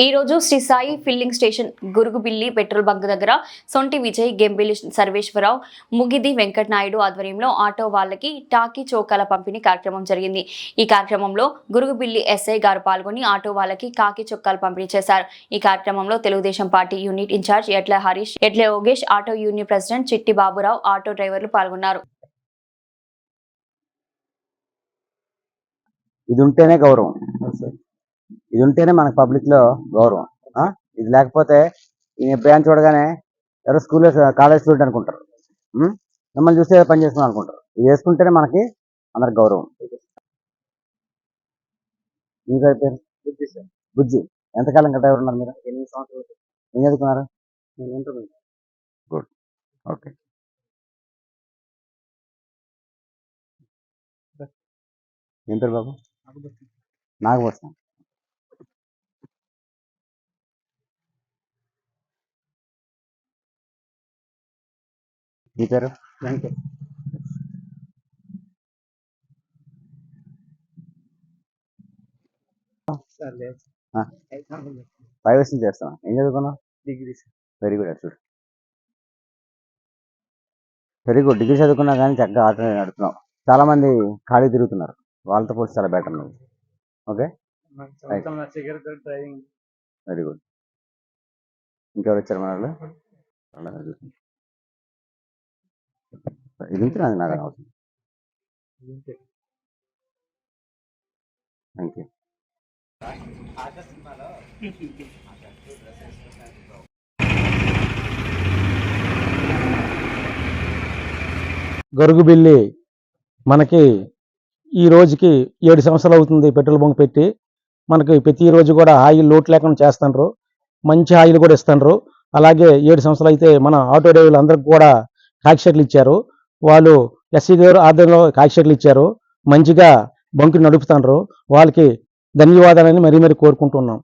ఈ రోజు Sri Sai filling station Gurugubilli petrol bunk దగ్గర సొంటి విజయ్ గెంబిలి సర్వేశ్వరరావు ముగిది వెంకట నాయుడు ఆధ్వర్యంలో ఆటో వాళ్ళకి టాకీ చౌకాల పంపిణీ కార్యక్రమం జరిగింది. ఈ కార్యక్రమంలో గురుగుబిల్లి ఎస్ఐ గారు పాల్గొని ఆటో వాళ్ళకి కాకి చొక్కాలు పంపిణీ చేశారు. ఈ కార్యక్రమంలో తెలుగుదేశం పార్టీ యూనిట్ ఇన్ఛార్జ్ ఎడ్ల హరీష్ ఎడ్ల యోగేష్ ఆటో యూనియన్ ప్రెసిడెంట్ చిట్టి బాబురావు ఆటో డ్రైవర్లు పాల్గొన్నారు. ఇది ఉంటేనే గౌరవం. ఇది ఉంటేనే మనకు పబ్లిక్లో గౌరవం? ఇది లేకపోతే ఈ బ్రాంచ్ చూడగానే ఎవరో స్కూల్లో కాలేజ్ స్టూడెంట్ అనుకుంటారు? మిమ్మల్ని చూస్తే పని చేస్తున్నాం అనుకుంటారు. ఇది వేసుకుంటేనే మనకి అందరికి గౌరవం. మీ పేరు? పేరు బుజ్జి సార్. బుజ్జి. ఎంతకాలం డ్రైవర్ ఉన్నారు మీరు? ఎనిమిది సంవత్సరాలు. ఏం చదువుకున్నారు? గుడ్. ఓకే. ఏం పేరు బాబు? నాగభూషణం. మీ పేరు. ఫైవ్ ఇయర్స్ నుంచి చేస్తాను ఏం చదువుకున్నావు డిగ్రీ వెరీ గుడ్ అసలు వెరీ గుడ్ డిగ్రీ చదువుకున్నా కానీ చక్కగా ఆటో నడుపుతున్నావు చాలా మంది ఖాళీ తిరుగుతున్నారు. వాళ్ళతో పోటీ చాలా బెటర్ నువ్వు ఓకే వెరీ గుడ్ ఇంకెవరు వచ్చారు మన వాళ్ళు ఉంటే నాది నాకు అవసరం థ్యాంక్ యూ గరుగుబిల్లి మనకి ఈ రోజుకి ఏడు సంవత్సరాలు అవుతుంది పెట్రోల్ బంక్ పెట్టి. మనకి ప్రతి రోజు కూడా ఆయిల్ లోటు లేకుండా చేస్తుండ్రు. మంచి ఆయిల్ కూడా ఇస్తుండ్రు. అలాగే ఏడు సంవత్సరాలు అయితే మన ఆటో డ్రైవర్లు అందరికి కూడా షర్ట్లు ఇచ్చారు. వాళ్ళు ఎస్సీ గారు ఆధ్వర్యంలో కాకి ఇచ్చారు. మంచిగా బంకు నడుపుతున్నారు వాళ్ళకి ధన్యవాదాలని మరీ మరీ కోరుకుంటున్నాం.